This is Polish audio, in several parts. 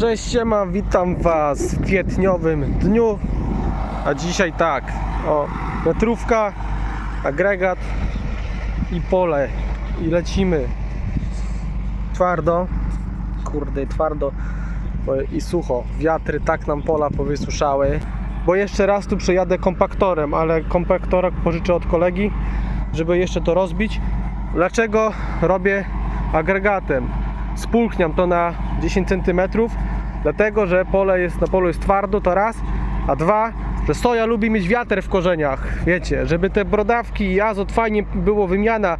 Cześć siema, witam was w kwietniowym dniu. A dzisiaj tak, o, metrówka, agregat i pole. I lecimy. Twardo, kurde twardo. I sucho. Wiatry tak nam pola powysuszały Bo jeszcze raz tu przejadę kompaktorem, ale kompaktorek pożyczę od kolegi Żeby jeszcze to rozbić. Dlaczego robię agregatem? spulchniam to na 10 cm, dlatego że pole jest, na polu jest twardo, to raz, a dwa, że soja lubi mieć wiatr w korzeniach, wiecie, żeby te brodawki i azot fajnie było wymiana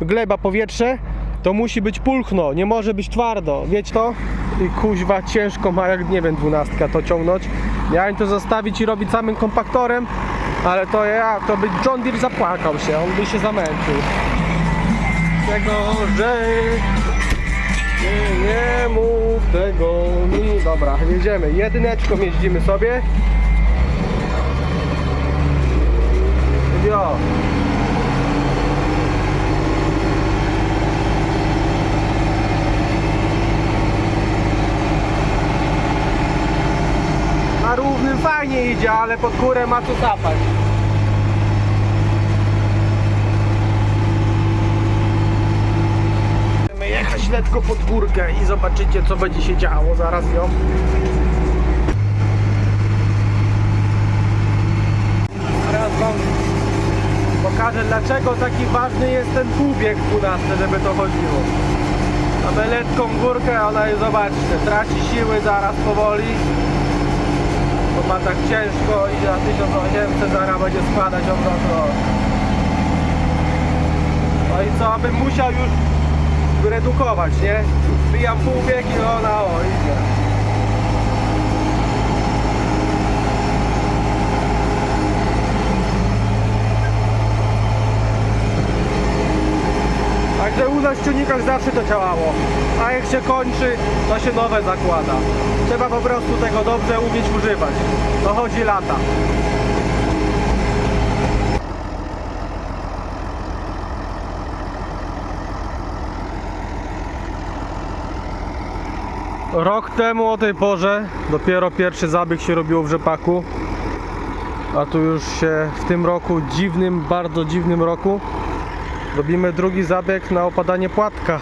gleba, powietrze, to musi być pulchno, nie może być twardo, wiecie to? I kuźwa ciężko ma jak, nie wiem, dwunastka to ciągnąć. Miałem to zostawić i robić samym kompaktorem, ale to ja, to by John Deere zapłakał się, on by się zamęczył. Tego, że nie, mów tego mi. Dobra, jedziemy. Jedyneczką jeździmy sobie. Jo. Na równym fajnie idzie, ale pod górę ma co zapać. Jechać letko pod górkę i zobaczycie co będzie się działo. Zaraz ją. Teraz wam pokażę dlaczego taki ważny jest ten półbieg 12, żeby to chodziło. Mamy letką górkę, ona jest, zobaczcie, traci siły zaraz powoli. Bo ma tak ciężko i na 1800 zaraz będzie spadać obrotu. No i co, bym musiał już wyredukować, nie? Wbijam półbieg i ona o, idzie. Także u nas w ciągnikach zawsze to działało. A jak się kończy, to się nowe zakłada. Trzeba po prostu tego dobrze umieć używać. To chodzi lata. Rok temu o tej porze dopiero pierwszy zabieg się robiło w rzepaku. A tu już się w tym roku, dziwnym, bardzo dziwnym roku, robimy drugi zabieg na opadanie płatka.